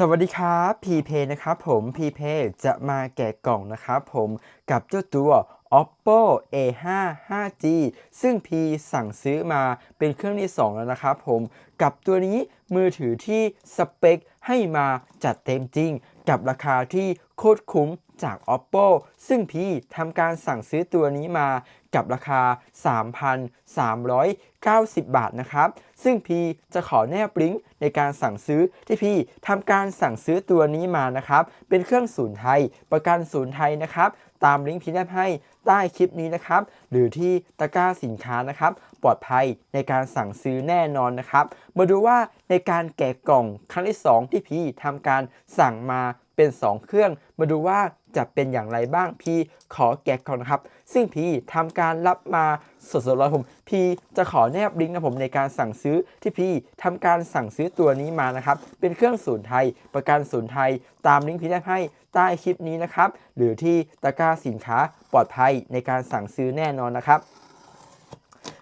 สวัสดีครับพีเพนะครับผมพีเพจะมาแกะกล่องนะครับผมกับเจ้าตัว oppo a5 5g ซึ่งพีสั่งซื้อมาเป็นเครื่องที่ 2 แล้วนะครับผมกับตัวนี้มือถือที่สเปคให้มาจัดเต็มจริง กับราคาที่โคตรคุ้ม จาก oppo ซึ่งพี่ทำการสั่งซื้อตัวนี้มากับราคา 3,390 บาทนะครับ ซึ่งพี่จะขอแนบลิงก์ในการสั่งซื้อที่พี่ทำการสั่งซื้อตัวนี้มานะครับ เป็นเครื่องศูนย์ไทย ประกันศูนย์ไทยนะครับ ตามลิงก์พี่แนบให้ใต้คลิปนี้นะครับ หรือที่ตะกร้าสินค้านะครับ ปลอดภัยในการสั่งซื้อแน่นอนนะครับ มาดูว่าในการแกะกล่องครั้งที่ 2 ที่พี่ทำการสั่งมาเป็น 2 เครื่อง มาดูว่า จะเป็นอย่างไรบ้างพี่ขอแกะก่อนนะครับ ซึ่งพี่ทำการรับมาสดๆร้อยผม พี่จะขอแนบลิงก์นะผมในการสั่งซื้อที่พี่ทำการสั่งซื้อตัวนี้มานะครับ เป็นเครื่องศูนย์ไทย ประกันศูนย์ไทย ตามลิงก์พี่ได้ให้ใต้คลิปนี้นะครับ หรือที่ตะกร้าสินค้าปลอดภัยในการสั่งซื้อแน่นอนนะครับ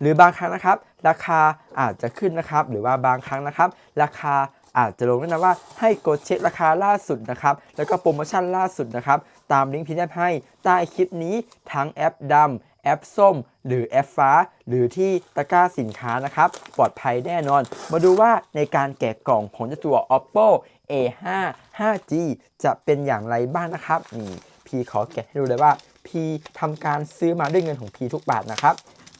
หรือบางครั้งนะครับ ราคาอาจจะขึ้นนะครับ หรือว่าบางครั้งนะครับ ราคาอาจจะลงด้วยนะว่าให้กดเช็คราคาล่าสุดนะครับ แล้วก็โปรโมชั่นล่าสุดนะครับ ตามลิงก์พิมพ์ให้ใต้คลิปนี้ทั้งแอปดำแอปส้ม หรือแอปฟ้า หรือที่ตะกร้าสินค้านะครับ ปลอดภัยแน่นอน มาดูว่าในการแกะกล่องของเจ้าตัว oppo a5 5g จะเป็นอย่างไรบ้างนะครับนี่พี่ขอแกะให้ดูเลยว่าพี่ทำการซื้อมาด้วยเงินของพี่ทุกบาทนะครับ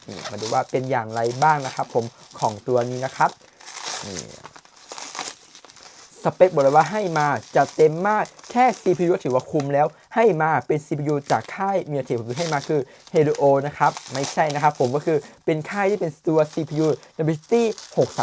นี่มาดูว่าเป็นอย่างไรบ้างนะครับ ผมของตัวนี้นะครับนี่สเปคบอกเลยว่าให้มาจะเต็มมาก แค่ CPU ถือว่าคุ้มแล้ว ให้มาเป็น CPU จากค่ายเมียเทผมให้มาคือ Helio นะครับ ไม่ใช่นะครับผมก็คือเป็นค่ายที่เป็นตัว CPU Dimensity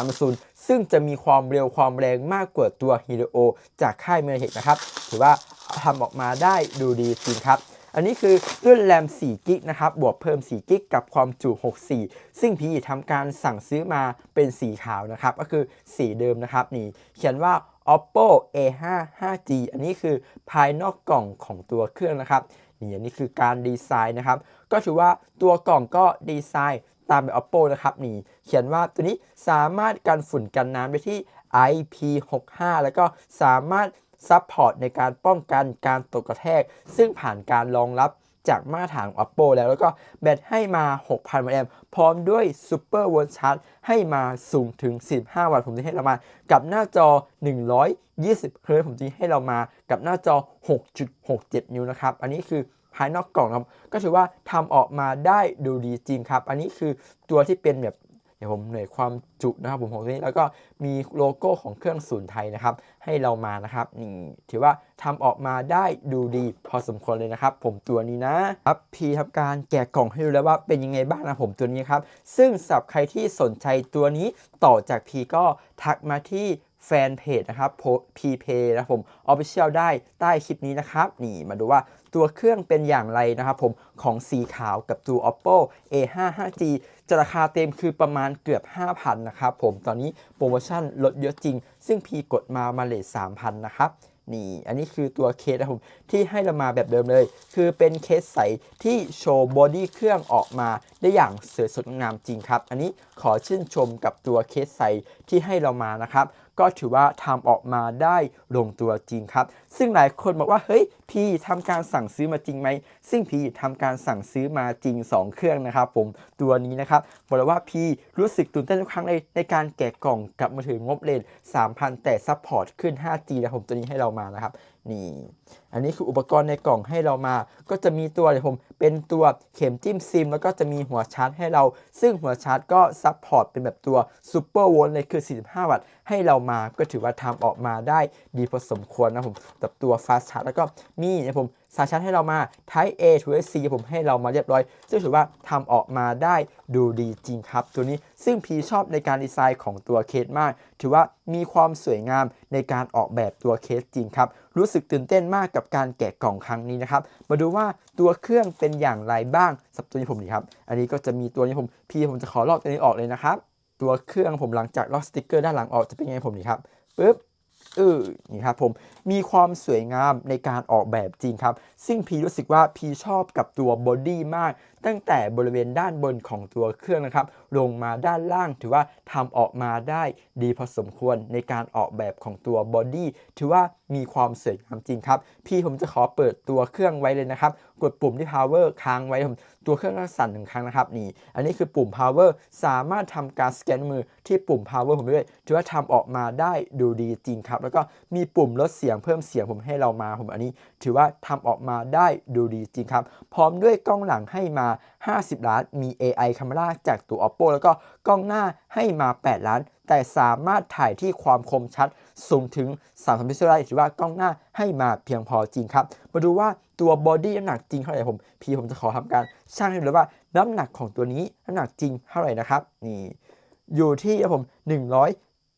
630 ซึ่งจะมีความเร็วความแรงมากกว่าตัว Helio จากค่ายเมียเทนะครับ ถือว่าทำออกมาได้ดูดีจริงครับอันนี้คือรุ่นแรม4กิกนะครับ บวกเพิ่ม4กิกกับความจุ 64 ซึ่งพี่ทำการสั่งซื้อมาเป็นสีขาวนะครับ ก็คือสีเดิมนะครับ นี่ เขียนว่า oppo a5 5g อันนี้คือภายนอกกล่องของตัวเครื่องนะครับนี่อันนี้คือการดีไซน์นะครับ ก็ถือว่าตัวกล่องก็ดีไซน์ตามแบบ oppo นะครับนี่เขียนว่าตัวนี้สามารถกันฝุ่นกันน้ำได้ที่ IP65 แล้วก็สามารถซัพพอร์ตในการป้องกันการตกกระแทก ซึ่งผ่านการรองรับ จากมาตรฐาน Oppo แล้วแล้วก็แบตให้มา 6,000มิลลิแอมป์พร้อมด้วย Super w o l t Charge ให้มาสูงถึง 15 วัตต์ผมจะให้เรามา กับหน้าจอ 120 เฮิร์ตผมจะให้เรามากับหน้าจอ 6.67 นิ้วนะครับ อันนี้คือภายนอกกล่องครับก็ถือว่าทำออกมาได้ดูดีจริงครับ อันนี้คือตัวที่เป็นแบบ เดี๋ยวผมเหนื่อยความจุนะครับผมของตัวนี้แล้วก็มีโลโก้ของเครื่องศูนย์ไทยนะครับ ให้เรามานะครับนี่ถือว่าทำออกมาได้ดูดีพอสมควรเลยนะครับ ผมตัวนี้นะครับพีทำการแกะกล่องให้ดูแล้วว่าเป็นยังไงบ้างนะผมตัวนี้ครับ ซึ่งสำหรับใครที่สนใจตัวนี้ต่อจากพีก็ทักมาที่ แฟนเพจนะครับพีเพนะผมออฟฟิเชียลได้ใต้คลิปนี้นะครับ นี่มาดูว่าตัวเครื่องเป็นอย่างไรนะครับผมของสีขาวกับตัว oppo a5 5g จะราคาเต็มคือประมาณเกือบ 5,000 นะครับผมตอนนี้โปรโมชั่นลดเยอะจริง ซึ่งพีกดมามาเลท3,000 นะครับนี่อันนี้คือตัวเคสนะผมที่ให้เรามาแบบเดิมเลย คือเป็นเคสใสที่โชว์บอดี้เครื่องออกมาได้อย่างสวยสดงามจริงครับ อันนี้ขอชื่นชมกับตัวเคสใสที่ให้เรามานะครับ ก็ถือว่าทำออกมาได้ลงตัวจริงครับ ซึ่งหลายคนบอกว่าเฮ้ยพี่ทำการสั่งซื้อมาจริงไหมซึ่งพี่ทำการสั่งซื้อมาจริง 2 เครื่องนะครับ ผมตัวนี้นะครับบอกเลยว่าพี่รู้สึกตื่นเต้นทุกครั้งเลยในการแกะกล่องกับมือถืองบเลน3,000 แต่ซัพพอร์ตขึ้น 5G นะผมตัวนี้ให้เรามานะครับนี่อันนี้คืออุปกรณ์ในกล่องให้เรามา ก็จะมีตัวเดี๋ยวผมเป็นตัวเข็มจิ้มซิม แล้วก็จะมีหัวชาร์จให้เรา ซึ่งหัวชาร์จก็ซัพพอร์ตเป็นแบบตัวซูเปอร์โวลต์เลยคือ 45 วัตต์ให้เรามา ก็ถือว่าทำออกมาได้ดีพอสมควรนะผมกับตัวฟาสชาร์จแล้วก็มีนะผมสายชาร์จให้เรามา Type A to C ผมให้เรามาเรียบร้อย ซึ่งถือว่าทำออกมาได้ดูดีจริงครับ ตัวนี้ซึ่งพีชอบในการดีไซน์ของตัวเคสมาก ถือว่ามีความสวยงามในการออกแบบตัวเคสจริงครับ รู้สึกตื่นเต้นมากกับการแกะกล่องครั้งนี้นะครับ มาดูว่าตัวเครื่องเป็นอย่างไรบ้างสับตัวนี้ผมดีครับ อันนี้ก็จะมีตัวนี้ผม พีผมจะขอลอกตัวนี้ออกเลยนะครับ ตัวเครื่องผมหลังจากลอกสติกเกอร์ด้านหลังออกจะเป็นยังไงผมดีครับปึ๊บเออนี่ครับผมมีความสวยงามในการออกแบบจริงครับ ซึ่งพีรู้สึกว่าพีชอบกับตัวบอดี้มากตั้งแต่บริเวณด้านบนของตัวเครื่องนะครับ ลงมาด้านล่างถือว่าทำออกมาได้ดีพอสมควรในการออกแบบของตัวบอดี้ถือว่ามีความสวยงามจริงครับ พี่ผมจะขอเปิดตัวเครื่องไว้เลยนะครับ กดปุ่มที่ power ค้างไว้ผมตัวเครื่องก็สั่นหนึ่งครั้งนะครับนี่ อันนี้คือปุ่ม power สามารถทำการสแกนมือที่ปุ่ม power ผมด้วยถือว่าทำออกมาได้ดูดีจริงครับ แล้วก็มีปุ่มลดเสียงเพิ่มเสียงผมให้เรามาผมอันนี้ ถือว่าทำออกมาได้ดูดีจริงครับ พร้อมด้วยกล้องหลังให้มาา 50 ล้าน มี AI Camera จากตัว Oppo แล้วก็กล้องหน้าให้มา 8 ล้าน แต่สามารถถ่ายที่ความคมชัดสูงถึง 3 พิกเซลได้ถือว่ากล้องหน้าให้มาเพียงพอจริงครับ มาดูว่าตัวบอดี้น้ำหนักจริงเท่าไหร่ผม พี่ผมจะขอทำการช่างให้ดูเลยว่าน้ำหนักของตัวนี้น้ำหนักจริงเท่าไหร่นะครับ นี่ อยู่ที่ครับผม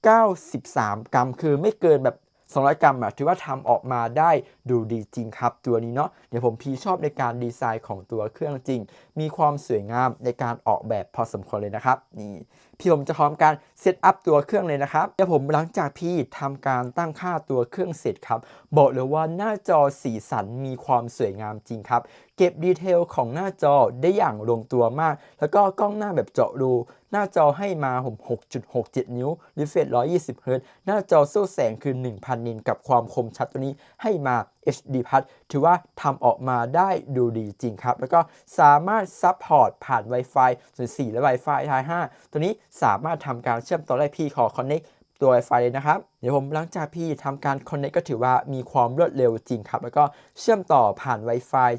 193 กรัม คือไม่เกินแบบ 200 กรัมอะถือว่าทำออกมาได้ดูดีจริงครับ ตัวนี้เนาะเดี๋ยวผมพีชอบในการดีไซน์ของตัวเครื่องจริง มีความสวยงามในการออกแบบพอสมควรเลยนะครับนี่พี่ผมจะพร้อมการเซตอัพตัวเครื่องเลยนะครับเดี๋ยวผมหลังจากพี่ทำการตั้งค่าตัวเครื่องเสร็จครับ บอกเลยว่าหน้าจอสีสันมีความสวยงามจริงครับ เก็บดีเทลของหน้าจอได้อย่างลงตัวมาก แล้วก็กล้องหน้าแบบเจาะรู หน้าจอให้มาผม6.67 นิ้ว refresh 120 Hz หน้าจอสู้แสงคือ 1,000 นินกับความคมชัดตัวนี้ให้มา HD ถือว่าทำออกมาได้ดูดีจริงครับ แล้วก็สามารถซัพพอร์ตผ่าน Wi-Fi 4และ Wi-Fi ทาย5ตัวนี้สามารถทำการเชื่อมต่อได้พี่ขอ Connect ตัว Wi-Fi เลยนะครับ เดี๋ยวผมหลังจากพี่ทำการ Connect ก็ถือว่ามีความรวดเร็วจริงครับ แล้วก็เชื่อมต่อผ่าน Wi-Fi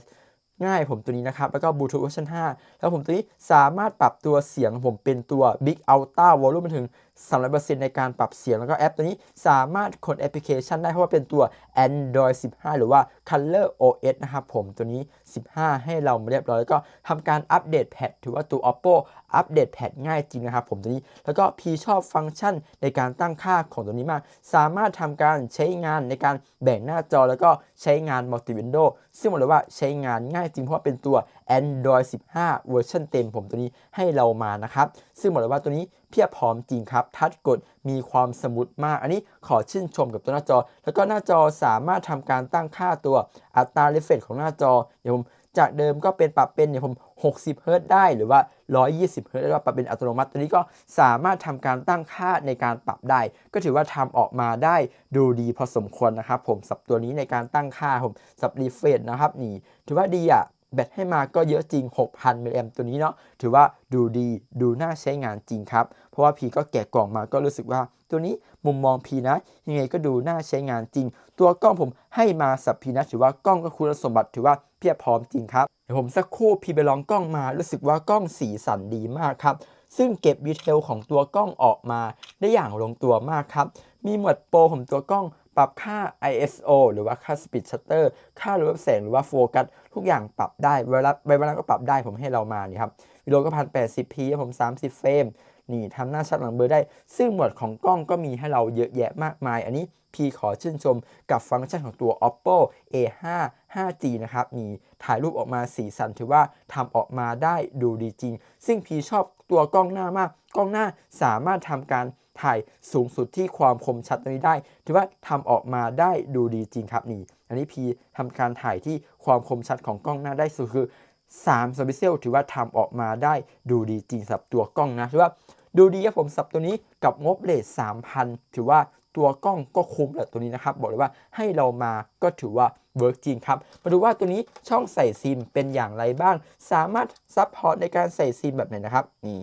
ง่ายผมตัวนี้นะครับ แล้วก็บลูทูธเวอร์ชัน5แล้วผมตัวนี้สามารถปรับตัวเสียงของผมเป็นตัว Big Ultra Volume มาถึง 300%ในการปรับเสียงแล้วก็แอปตัวนี้สามารถคนแอปพลิเคชันได้เพราะว่าเป็นตัว Android 15 หรือว่า Color OS นะครับผมตัวนี้ 15 ให้เรามาเรียบร้อย แล้วก็ทำการอัปเดตแพทถือว่าตัว Oppo อัปเดตแพทง่ายจริงนะครับผมตัวนี้ แล้วก็พีชอบฟังก์ชันในการตั้งค่าของตัวนี้มาก สามารถทำการใช้งานในการแบ่งหน้าจอแล้วก็ใช้งาน Multi Window ซึ่งบอกเลยว่าใช้งานง่ายจริงเพราะว่าเป็นตัว Android 15 เวอร์ชันเต็มผมตัวนี้ให้เรามานะครับ ซึ่งบอกเลยว่าตัวนี้ เพียบพร้อมจริงครับ ทัชกดมีความสมูทมาก อันนี้ขอชื่นชมกับตัวหน้าจอ แล้วก็หน้าจอสามารถทำการตั้งค่าตัวอัตราเรฟเฟรชของหน้าจอเดี๋ยวผมจากเดิมก็เป็นปรับเป็นเนี่ยผม 60 เฮิร์ตได้หรือว่า 120 เฮิร์ตได้ว่าปรับเป็นอัตโนมัติตัวนี้ก็สามารถทำการตั้งค่าในการปรับได้ ก็ถือว่าทำออกมาได้ดูดีพอสมควรนะครับผมสับตัวนี้ในการตั้งค่าผมสับรีเฟรชนะครับนี่ถือว่าดีอะ แบตให้มาก็เยอะจริง 6,000มิลลิแอมตัวนี้เนาะถือว่าดูดีดูน่าใช้งานจริงครับ เพราะว่าพีก็แกะกล่องมาก็รู้สึกว่าตัวนี้มุมมองพีนะ ยังไงก็ดูน่าใช้งานจริง ตัวกล้องผมให้มาสับพีนะถือว่ากล้องก็คุณสมบัติถือว่าเพียบพร้อมจริงครับเดี๋ยวผมสักครู่พีไปลองกล้องมารู้สึกว่ากล้องสีสันดีมากครับซึ่งเก็บดีเทลของตัวกล้องออกมาได้อย่างลงตัวมากครับ มีหมวดโปรผมตัวกล้อง ปรับค่า ISO หรือว่าค่า Speed Shutter ค่ารูปแสงหรือว่าโฟกัสทุกอย่างปรับได้เวลาเวลาก็ปรับได้ผมให้เรามานี่ครับวิดีโอก็พันแปดสิบพีผม 30 เฟรมนี่ทำหน้าชัดหลังเบอร์ได้ ซึ่งหมวดของกล้องก็มีให้เราเยอะแยะมากมาย อันนี้พี่ขอชื่นชมกับฟังก์ชันของตัว Oppo A5 5G นะครับนี่ถ่ายรูปออกมาสีสันถือว่าทำออกมาได้ดูดีจริง ซึ่งพี่ชอบตัวกล้องหน้ามาก กล้องหน้าสามารถทำการ ถ่ายสูงสุดที่ความคมชัดตัวนี้ได้ ถือว่าทำออกมาได้ดูดีจริงครับนี่ อันนี้พีทำการถ่ายที่ความคมชัดของกล้องหน้าได้สุดคือ3 s p เซลถือว่าทำออกมาได้ดูดีจริงสำหรับตัวกล้องนะถือว่าดูดีครับผมสับตัวนี้กับงบเลท3,000ถือว่าตัวกล้องก็คุ้มแหละตัวนี้นะครับ บอกเลยว่าให้เรามาก็ถือว่าเวิร์กจริงครับ มาดูว่าตัวนี้ช่องใส่ซิมเป็นอย่างไรบ้าง สามารถซัพพอร์ตในการใส่ซิมแบบไหนนะครับนี่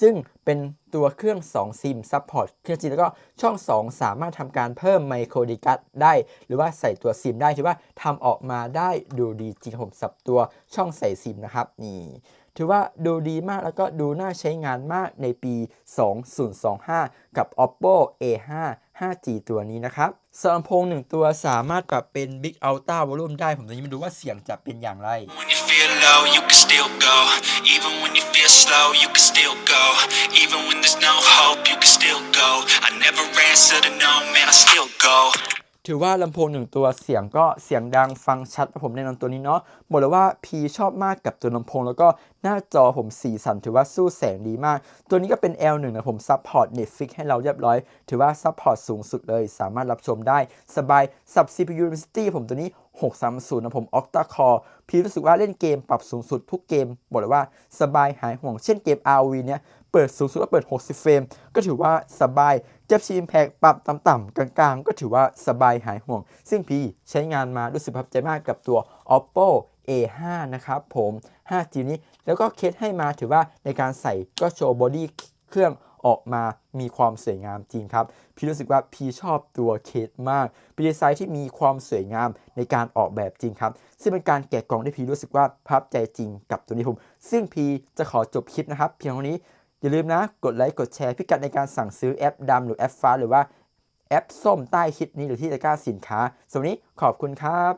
ซึ่งเป็นตัวเครื่อง 2 ซิมซัพพอร์ตเครื่องจริงแล้วก็ช่อง 2 สามารถทำการเพิ่มไมโครดิกัสได้ หรือว่าใส่ตัวซิมได้ถือว่าทำออกมาได้ดูดีจริงผมสับตัวช่องใส่ซิมนะครับนี่ ถือว่าดูดีมากแล้วก็ดูน่าใช้งานมากในปี 2025 กับ Oppo A5 5G ตัวนี้นะครับสำหรับลำโพงหนึ่งตัวสามารถปรับเป็น Big Ultra Volume ได้ ผมตอนนี้มาดูว่าเสียงจะเป็นอย่างไร When you feel low, you can still go. Even ถือว่าลำโพงหนึ่งตัวเสียงก็เสียงดังฟังชัดผมแนะนำตัวนี้เนาะบอกเลยว่าพีชอบมากกับตัวลำโพง แล้วก็หน้าจอผมสีสันถือว่าสู้แสงดีมาก ตัวนี้ก็เป็น L1 นะผมซัพพอร์ต Netflix ให้เราเรียบร้อย ถือว่าซัพพอร์ตสูงสุดเลย สามารถรับชมได้สบายสับ CPU University ผมตัวนี้630นะผม Octa Core พี่รู้สึกว่าเล่นเกมปรับสูงสุดทุกเกมบอกเลยว่าสบายหายห่วงเช่นเกม RV เนี่ย เปิดสูงสุดก็เปิด 60 เฟรม ก็ถือว่าสบายเจ็บชีมแพกปรับต่ำๆกลางๆ ก็ถือว่าสบายหายห่วง ซึ่งพี่ใช้งานมารู้สึกประทับใจมากกับตัว Oppo A5 นะครับผม 5G นี้ แล้วก็เคสให้มาถือว่าในการใส่ก็โชว์บอดี้เครื่องออกมามีความสวยงามจริงครับ พี่รู้สึกว่าพี่ชอบตัวเคสมากเป็นดีไซน์ที่มีความสวยงามในการออกแบบจริงครับ ซึ่งเป็นการแกะกล่องที่พี่รู้สึกว่าประทับใจจริงกับตัวนี้ผม ซึ่งพี่จะขอจบคลิปนะครับ เพียงเท่านี้ อย่าลืมนะ กดไลค์ กดแชร์พิกัดในการสั่งซื้อแอปดำหรือแอปฟ้า หรือว่าแอปส้มใต้คลิปนี้หรือที่ตะกร้าสินค้าสวันนี้ขอบคุณครับ